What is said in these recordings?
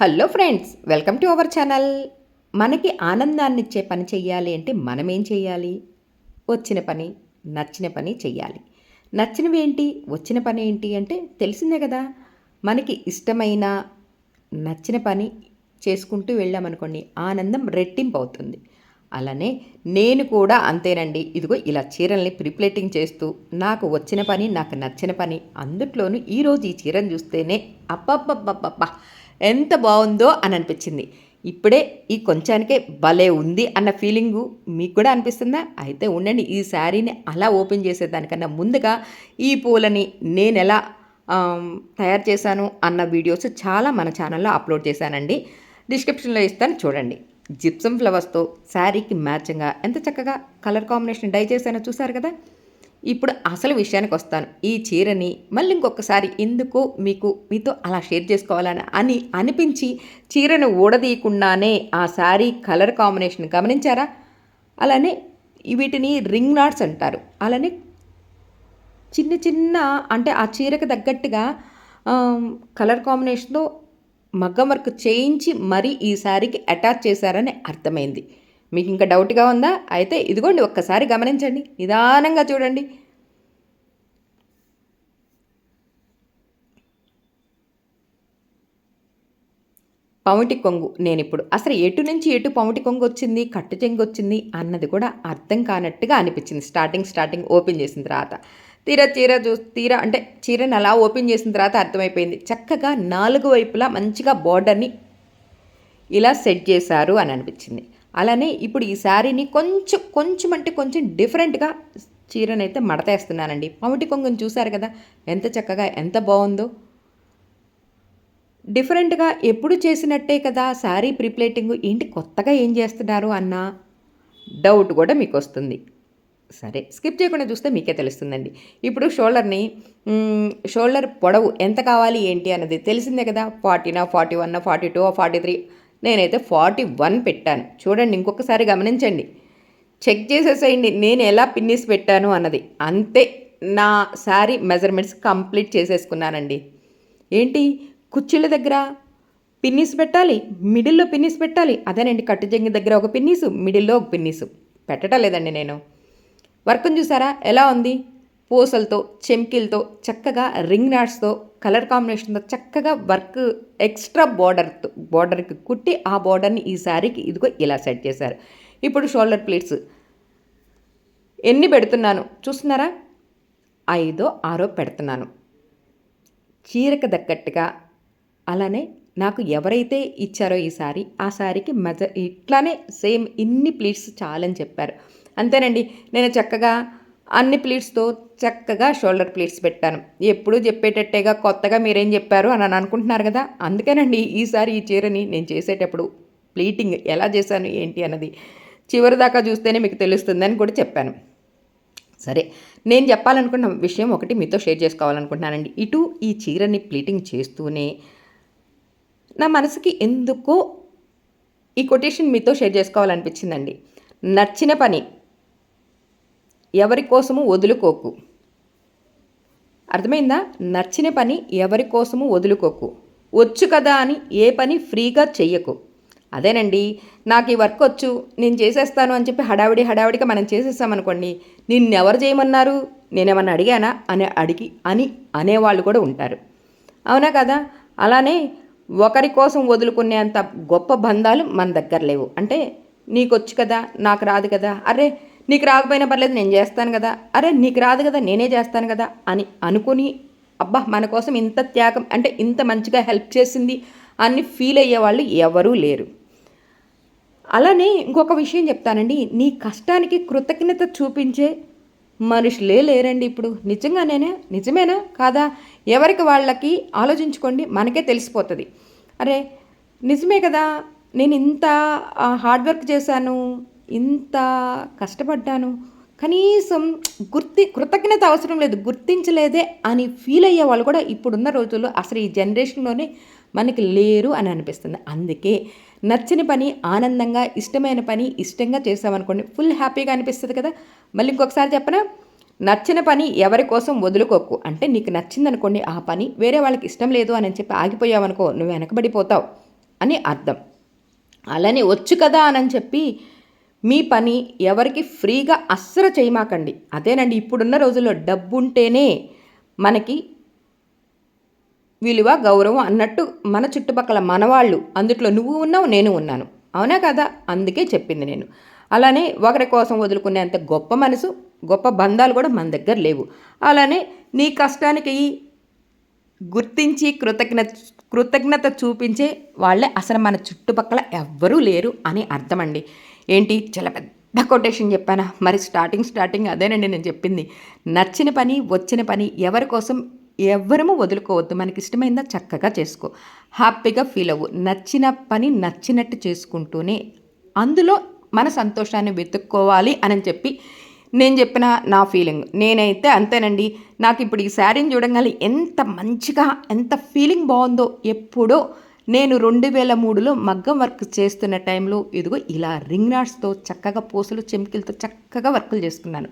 Hello friends welcome to our channel. మనకి ఆనందాన్ని ఇచ్చే పని చెయ్యాలి అంటే మనం ఏం చేయాలి వచ్చిన పని నచ్చిన పని చెయ్యాలి. నచ్చినవి ఏంటి వచ్చిన పని ఏంటి అంటే తెలిసిందే కదా. మనకి ఇష్టమైన నచ్చిన పని చేసుకుంటూ వెళ్ళామనుకోండి ఆనందం రెట్టింపు అవుతుంది అలానే నేను కూడా అంతేనండి. ఇదిగో ఇలా చీరల్ని ప్రిప్లేటింగ్ చేస్తూ నాకు వచ్చిన పని నాకు నచ్చిన పని అందుట్లోనూ ఈరోజు ఈ చీరను చూస్తేనే అబ్బబ్బబ్బబ్బబ్బా ఎంత బాగుందో అని అనిపించింది. ఇప్పుడే ఈ కొంచానికే భలే ఉంది అన్న ఫీలింగు మీకు కూడా అనిపిస్తుందా? అయితే ఉండండి ఈ శారీని అలా ఓపెన్ చేసేదానికన్నా ముందుగా ఈ పూలని నేను ఎలా తయారు చేశాను అన్న వీడియోస్ చాలా మన ఛానల్లో అప్లోడ్ చేశానండి. డిస్క్రిప్షన్లో ఇస్తాను చూడండి. జిప్సమ్ ఫ్లవర్స్తో శారీకి మ్యాచింగ్గా ఎంత చక్కగా కలర్ కాంబినేషన్ డై చేశానో చూసారు కదా? ఇప్పుడు అసలు విషయానికి వస్తాను. ఈ చీరని మళ్ళీ ఇంకొకసారి ఎందుకు మీకు మీతో అలా షేర్ చేసుకోవాలని అని అనిపించి చీరను ఊడదీయకుండానే ఆ శారీ కలర్ కాంబినేషన్ గమనించారా? అలానే వీటిని రింగ్ నాట్స్ అంటారు. అలానే చిన్న చిన్న అంటే ఆ చీరకు తగ్గట్టుగా కలర్ కాంబినేషన్తో మగ్గం వర్క్ చేయించి మరీ ఈ శారీకి అటాచ్ చేశారని అర్థమైంది. మీకు ఇంకా డౌట్గా ఉందా? అయితే ఇదిగోండి ఒక్కసారి గమనించండి. నిదానంగా చూడండి. పౌటి కొంగు నేను ఇప్పుడు అసలు ఎటు నుంచి ఎటు పౌటి కొంగు వచ్చింది కట్టు చెంగు వచ్చింది అన్నది కూడా అర్థం కానట్టుగా అనిపించింది. స్టార్టింగ్ స్టార్టింగ్ ఓపెన్ చేసిన తర్వాత. తీరా చీర చూ తీరా అంటే చీరని అలా ఓపెన్ చేసిన తర్వాత అర్థమైపోయింది. చక్కగా నాలుగు వైపులా మంచిగా బార్డర్ని ఇలా సెట్ చేశారు అని అనిపించింది. అలానే ఇప్పుడు ఈ శారీని కొంచెం కొంచెం అంటే కొంచెం డిఫరెంట్గా చీరనైతే మడతేస్తున్నానండి. పమిటి కొంగుని చూశారు కదా ఎంత చక్కగా ఎంత బాగుందో. డిఫరెంట్గా ఎప్పుడు చేసినట్టే కదా శారీ ప్రిప్లేటింగ్ ఏంటి కొత్తగా ఏం చేస్తున్నారు అన్న డౌట్ కూడా మీకు వస్తుంది సరే స్కిప్ చేయకుండా చూస్తే మీకే తెలుస్తుందండి. ఇప్పుడు షోల్డర్ని షోల్డర్ పొడవు ఎంత కావాలి ఏంటి అన్నది తెలిసిందే కదా ఫార్టీనా forty one forty two forty three నేనైతే ఫార్టీ వన్ పెట్టాను. చూడండి ఇంకొకసారి గమనించండి. చెక్ చేసేసేయండి నేను ఎలా పిన్నిస్ పెట్టాను అన్నది. అంతే నా శారీ మెజర్మెంట్స్ కంప్లీట్ చేసేసుకున్నానండి. ఏంటి? కుర్చీల దగ్గర పిన్నిస్ పెట్టాలి మిడిల్లో పిన్నిస్ పెట్టాలి. అదేనండి కట్టుజంగి దగ్గర ఒక పిన్నీసు మిడిల్లో ఒక పిన్నీసు. పెట్టడం లేదండి నేను. వర్క్ని చూసారా? ఎలా ఉంది? పూసలతో చెమ్కిల్తో చక్కగా రింగ్ నాట్స్తో కలర్ కాంబినేషన్తో చక్కగా వర్క్ ఎక్స్ట్రా బార్డర్తో బార్డర్కి కుట్టి ఆ బార్డర్ని ఈ శారీకి ఇదిగో ఇలా సెట్ చేశారు. ఇప్పుడు షోల్డర్ ప్లేట్స్. ఎన్ని పెడుతున్నాను? చూస్తున్నారా? ఐదో ఆరో పెడుతున్నాను. చీరకు తగ్గట్టుగా అలానే నాకు ఎవరైతే ఇచ్చారో ఈ సారీ ఆ సారీకి మెజ ఇట్లానే సేమ్ ఇన్ని ప్లీట్స్ చాలని చెప్పారు. అంతేనండి నేను చక్కగా అన్ని ప్లీట్స్తో చక్కగా షోల్డర్ ప్లీట్స్ పెట్టాను. ఎప్పుడూ చెప్పేటట్టేగా కొత్తగా మీరేం చెప్పారు అని అనుకుంటున్నారు కదా? అందుకేనండి ఈసారి ఈ చీరని నేను చేసేటప్పుడు ప్లీటింగ్ ఎలా చేశాను ఏంటి అన్నది చివరి దాకా చూస్తేనే మీకు తెలుస్తుందని కూడా చెప్పాను. సరే నేను చెప్పాలనుకున్న విషయం ఒకటి మీతో షేర్ చేసుకోవాలనుకుంటున్నానండి. ఇటు ఈ చీరని ప్లీటింగ్ చేస్తూనే నా మనసుకి ఎందుకో ఈ కొటేషన్ మీతో షేర్ చేసుకోవాలనిపించిందండి. నచ్చిన పని ఎవరి కోసము వదులుకోకు. అర్థమైందా? నచ్చిన పని ఎవరి కోసము వదులుకోకు. వచ్చు కదా అని ఏ పని ఫ్రీగా చెయ్యకు. అదేనండి నాకు ఈ వర్క్ వచ్చు నేను చేసేస్తాను అని చెప్పి హడావిడి హడావిడిగా మనం చేసేస్తామనుకోండి నిన్నెవరు చేయమన్నారు? నేనేమన్నా అడిగానా? అని అడిగి అని అనేవాళ్ళు కూడా ఉంటారు. అవునా కదా? అలానే ఒకరి కోసం వదులుకునేంత గొప్ప బంధాలు మన దగ్గర లేవు. అంటే నీకొచ్చు కదా నాకు రాదు కదా అరే నీకు రాకపోయినా పర్లేదు నేను చేస్తాను కదా. అరే నీకు రాదు కదా నేనే చేస్తాను కదా అని అనుకుని అబ్బా మన కోసం ఇంత త్యాగం అంటే ఇంత మంచిగా హెల్ప్ చేసింది అని ఫీల్ అయ్యే వాళ్ళు ఎవరూ లేరు. అలానే ఇంకొక విషయం చెప్తానండి. నీ కష్టానికి కృతజ్ఞత చూపించే మనుషులే లేరండి ఇప్పుడు. నిజంగానేనా? నిజమేనా? కాదా? ఎవరికి వాళ్ళకి ఆలోచించుకోండి మనకే తెలిసిపోతుంది. అరే నిజమే కదా? నేను ఇంత హార్డ్ వర్క్ చేశాను ఇంత కష్టపడ్డాను. కనీసం గుర్తి కృతజ్ఞత అవసరం లేదు గుర్తించలేదే అని ఫీల్ అయ్యే వాళ్ళు కూడా ఇప్పుడున్న రోజుల్లో అసలు ఈ జనరేషన్లోనే మనకి లేరు అని అనిపిస్తుంది. అందుకే నచ్చిన పని ఆనందంగా ఇష్టమైన పని ఇష్టంగా చేసామనుకోండి ఫుల్ హ్యాపీగా అనిపిస్తుంది కదా. మళ్ళీ ఇంకొకసారి చెప్పనా? నచ్చిన పని ఎవరి కోసం వదులుకోకు. అంటే నీకు నచ్చిందనుకోండి ఆ పని వేరే వాళ్ళకి ఇష్టం లేదు అని చెప్పి ఆగిపోయావనుకో నువ్వు వెనకబడిపోతావు అని అర్థం. అలానే వచ్చు కదా అని చెప్పి మీ పని ఎవరికి ఫ్రీగా అస్సలు చేయమాకండి. అదేనండి ఇప్పుడున్న రోజుల్లో డబ్బు ఉంటేనే మనకి విలువ గౌరవం అన్నట్టు మన చుట్టుపక్కల మనవాళ్ళు అందుట్లో నువ్వు ఉన్నావు నేను ఉన్నాను. అవునా కదా? అందుకే చెప్పింది నేను. అలానే ఒకరి కోసం వదులుకునేంత గొప్ప మనసు గొప్ప బంధాలు కూడా మన దగ్గర లేవు. అలానే నీ కష్టానికి గుర్తించి కృతజ్ఞ కృతజ్ఞత చూపించే వాళ్ళే అసలు మన చుట్టుపక్కల ఎవ్వరూ లేరు అని అర్థమండి. ఏంటి? చాలా పెద్ద కొటేషన్ చెప్పానా? మరి స్టార్టింగ్ స్టార్టింగ్ అదేనండి నేను చెప్పింది. నచ్చిన పని వచ్చిన పని ఎవరి కోసం ఎవ్వరము వదులుకోవద్దు. మనకి ఇష్టమైందా చక్కగా చేసుకో. హ్యాపీగా ఫీల్ అవ్వు. నచ్చిన పని నచ్చినట్టు చేసుకుంటూనే అందులో మన సంతోషాన్ని వెతుక్కోవాలి అని చెప్పి నేను చెప్పిన నా ఫీలింగ్ నేనైతే అంతేనండి. నాకు ఇప్పుడు ఈ శారీని చూడగానే ఎంత మంచిగా ఎంత ఫీలింగ్ బాగుందో ఎప్పుడో నేను రెండు వేల మూడులో మగ్గం వర్క్ చేస్తున్న టైంలో ఇదిగో ఇలా రింగ్ నాట్స్తో చక్కగా పూసలు చెంకిలతో చక్కగా వర్కులు చేసుకున్నాను.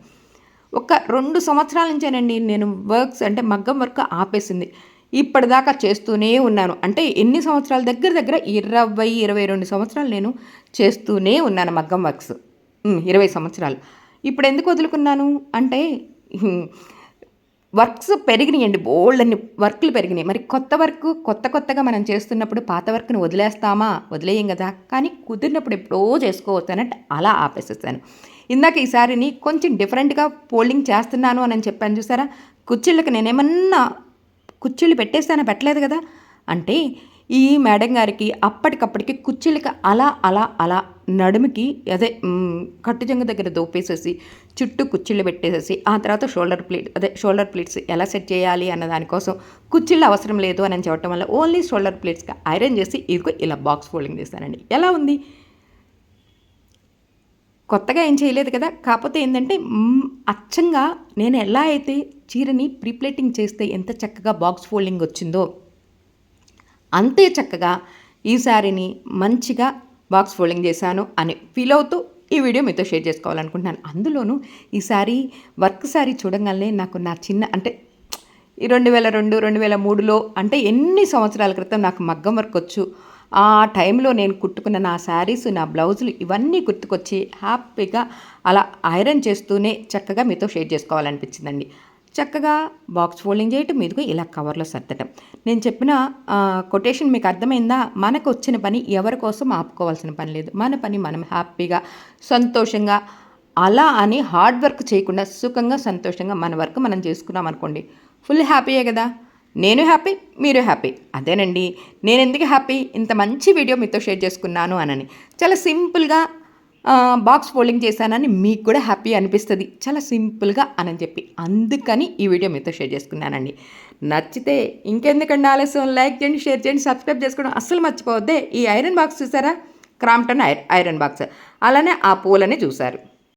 ఒక రెండు సంవత్సరాల నుంచేనండి నేను వర్క్స్ అంటే మగ్గం వర్క్ ఆపేసింది. ఇప్పటిదాకా చేస్తూనే ఉన్నాను. అంటే ఎన్ని సంవత్సరాల దగ్గర దగ్గర ఇరవై ఇరవై రెండు సంవత్సరాలు నేను చేస్తూనే ఉన్నాను మగ్గం వర్క్స్. ఇరవై సంవత్సరాలు. ఇప్పుడు ఎందుకు వదులుకున్నాను? అంటే వర్క్స్ పెరిగినాయండి బోల్డ్ అన్ని వర్క్లు పెరిగినాయి. మరి కొత్త వర్క్ కొత్త కొత్తగా మనం చేస్తున్నప్పుడు పాత వర్క్ని వదిలేస్తామా? వదిలేయం కదా. కానీ కుదిరినప్పుడు ఎప్పుడో చేసుకోవచ్చు అన్నట్టు అలా ఆపేసేస్తాను ఇందాక ఈసారిని కొంచెం డిఫరెంట్గా పోల్డింగ్ చేస్తున్నాను అని చెప్పాను చూసారా? కుర్చీళ్ళకి నేనేమన్నా కుర్చీళ్ళు పెట్టేస్తాను పెట్టలేదు కదా? అంటే ఈ మేడం గారికి అప్పటికప్పటికి కుర్చీలకి అలా అలా అలా నడుముకి అదే కట్టుజంగ దగ్గర దోపేసేసి చుట్టూ కుర్చీలు పెట్టేసేసి ఆ తర్వాత షోల్డర్ ప్లేట్ అదే షోల్డర్ ప్లేట్స్ ఎలా సెట్ చేయాలి అన్న దానికోసం కుర్చీలు అవసరం లేదు అని చెప్పడం వల్ల ఓన్లీ షోల్డర్ ప్లేట్స్గా ఐరన్ చేసి ఇదిగో ఇలా బాక్స్ ఫోల్డింగ్ చేస్తానండి ఎలా ఉంది? కొత్తగా ఏం చేయలేదు కదా? కాకపోతే ఏంటంటే అచ్చంగా నేను ఎలా అయితే చీరని ప్రీప్లేటింగ్ చేస్తే ఎంత చక్కగా బాక్స్ ఫోల్డింగ్ వచ్చిందో అంతే చక్కగా ఈ శారీని మంచిగా బాక్స్ ఫోల్డింగ్ చేశాను అని ఫీల్ అవుతూ ఈ వీడియో మీతో షేర్ చేసుకోవాలనుకుంటున్నాను. అందులోనూ ఈ శారీ వర్క్ శారీ చూడగానే నాకు నా చిన్న అంటే ఈ రెండు వేల రెండు రెండు వేల మూడులో అంటే ఎన్ని సంవత్సరాల క్రితం నాకు మగ్గం వర్క్ వచ్చు ఆ టైంలో నేను కుట్టుకున్న నా శారీస్ నా బ్లౌజులు ఇవన్నీ గుర్తుకొచ్చి హ్యాపీగా అలా ఐరన్ చేస్తూనే చక్కగా మీతో షేర్ చేసుకోవాలనిపించిందండి. చక్కగా బాక్స్ ఫోల్డింగ్ చేయటం మీదకు ఇలా కవర్లో సర్దటం. నేను చెప్పిన కొటేషన్ మీకు అర్థమైందా? మనకు వచ్చిన పని ఎవరి కోసం ఆపుకోవాల్సిన పని లేదు. మన పని మనం హ్యాపీగా సంతోషంగా అలా అని హార్డ్ వర్క్ చేయకుండా సుఖంగా సంతోషంగా మన వర్క్ మనం చేసుకున్నాం అనుకోండి ఫుల్ హ్యాపీయే కదా? నేను హ్యాపీ మీరు హ్యాపీ అదేనండి. నేను ఎందుకు హ్యాపీ ఇంత మంచి వీడియో మీతో షేర్ చేసుకున్నాను అనని. చాలా సింపుల్గా బాక్స్ ఫోల్డింగ్ చేశానని మీకు కూడా హ్యాపీ అనిపిస్తుంది. చాలా సింపుల్గా అని చెప్పి. అందుకని ఈ వీడియో మీతో షేర్ చేసుకున్నానండి. నచ్చితే ఇంకెందుకండి ఆలస్యం? లైక్ చేయండి షేర్ చేయండి సబ్స్క్రైబ్ చేసుకోవడం అస్సలు మర్చిపోవద్దే. ఈ ఐరన్ బాక్స్ చూసారా? క్రాంప్టన్ ఐరన్ బాక్స్ అలానే ఆ పూలని చూశారు.